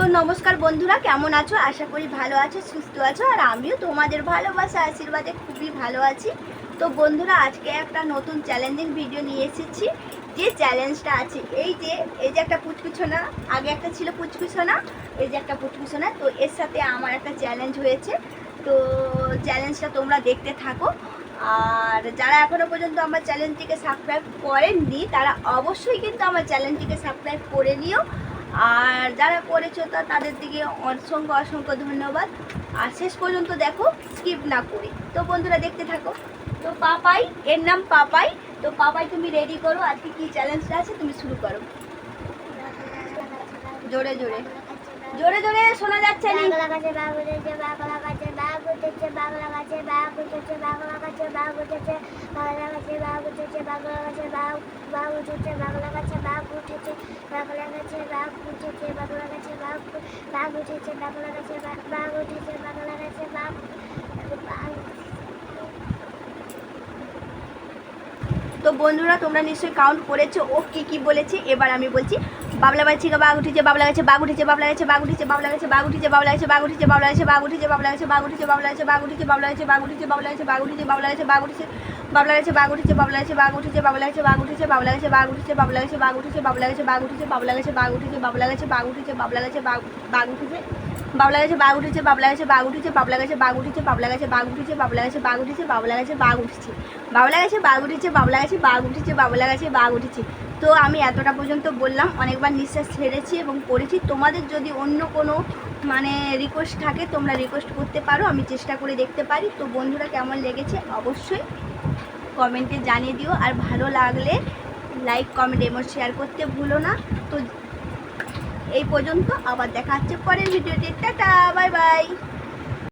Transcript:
তো নমস্কার বন্ধুরা, কেমন আছো? আশা করি ভালো আছো, সুস্থ আছো, আর আমিও তোমাদের ভালোবাসা, আশীর্বাদে খুবই ভালো আছি। তো বন্ধুরা, আজকে একটা নতুন চ্যালেঞ্জিং ভিডিও নিয়ে এসেছি। যে চ্যালেঞ্জটা আছে, এই যে এই যে একটা পুচকুছোনা আগে একটা ছিল পুচকুছোনা এই যে একটা পুচকুছোনা তো এর সাথে আমার একটা চ্যালেঞ্জ হয়েছে। তো চ্যালেঞ্জটা তোমরা দেখতে থাকো। আর যারা এখনও পর্যন্ত আমার চ্যানেলটিকে সাবস্ক্রাইব করেননি, তারা অবশ্যই কিন্তু আমার চ্যানেলটিকে সাবস্ক্রাইব করে নিও। আর যারা করেছ তা তাদের দিকে অসংখ্য অসংখ্য ধন্যবাদ। আর শেষ পর্যন্ত দেখো স্কিপ না করে। তো বন্ধুরা দেখতে থাকো। তো পাপাই, এর নাম পাপাই। তো পাপাই, তুমি রেডি করো? আজকে কি চ্যালেঞ্জটা আছে? তুমি শুরু করো। জোরে জোরে। জোরে জোরে, শোনা যাচ্ছে না? গাছে বাংলা গাছে উঠেছে বাংলা গাছে উঠেছে বাংলা গাছে বাঘ উঠেছে গাছে বাংলা গাছে বাঘ বাঘ উঠেছে বাংলা গাছে বাঘ উঠেছে বাংলা গাছে বাঘ উঠেছে বাংলা গাছে বাঘ বাঘ উঠেছে বাংলা গাছে বাঘ উঠেছে বাংলা গাছে বাঘ তো বন্ধুরা তোমরা নিশ্চয়ই কাউন্ট করেছ ও কি কি বলেছে এবার আমি বলছি বাবলা বাড়ি থেকে বাঘ উঠেছে বাবলা গাছে বাঘ উঠেছে বাবলা গাছে বাঘ উঠেছে বাবলা গাছে বাঘ উঠেছে বাবলা গাছে বাঘ উঠেছে বাবলা গাছে বাঘ উঠেছে বাবলা গাছে বাঘ উঠেছে বাবলা গাছে বাঘ উঠেছে বাবলা গাছে বাঘ উঠেছে বাবলা গাছে বাঘ উঠেছে বাবলা গাছে বাঘ উঠেছে বাবলা গাছে বাঘ উঠেছে বাবলা গাছে বাঘ উঠেছে বাবলা গাছে বাঘ উঠেছে বাবলা গাছে বাঘ উঠেছে বাবলা গাছে বাঘ উঠেছে বাবলা গাছে বাঘ উঠেছে বাবলা গাছে বাঘ উঠেছে বাবলা গাছে বাঘ উঠেছে বাবলা গাছে বাঘ উঠেছে বাবলা গাছে বাঘ উঠেছে বাবলা গাছে বাঘ উঠেছে বাবলা গাছে বাঘ উঠেছে বাবলা গাছে বাঘ উঠেছে বাবলা গাছে বাঘ উঠেছে বাবলা গাছে বাঘ উঠেছে বাবলা গাছে বাঘ উঠেছে বাবলা গাছে বাঘ উঠেছে বাবলা গাছে বাঘ উঠেছে তো আমি এতটা পর্যন্ত বললাম অনেকবার নিঃশ্বাস ছেড়েছি এবং পড়েছি তোমাদের যদি অন্য কোনো মানে রিকোয়েস্ট থাকে তোমরা রিকোয়েস্ট করতে পারো আমি চেষ্টা করে দেখতে পারি তো বন্ধুরা কেমন লেগেছে অবশ্যই কমেন্টে জানিয়ে দিও। আর ভালো লাগলে লাইক, কমেন্ট এবং শেয়ার করতে ভুলো না। তো এই পর্যন্ত আবার দেখা হচ্ছে পরের ভিডিওতে। Tata, bye bye.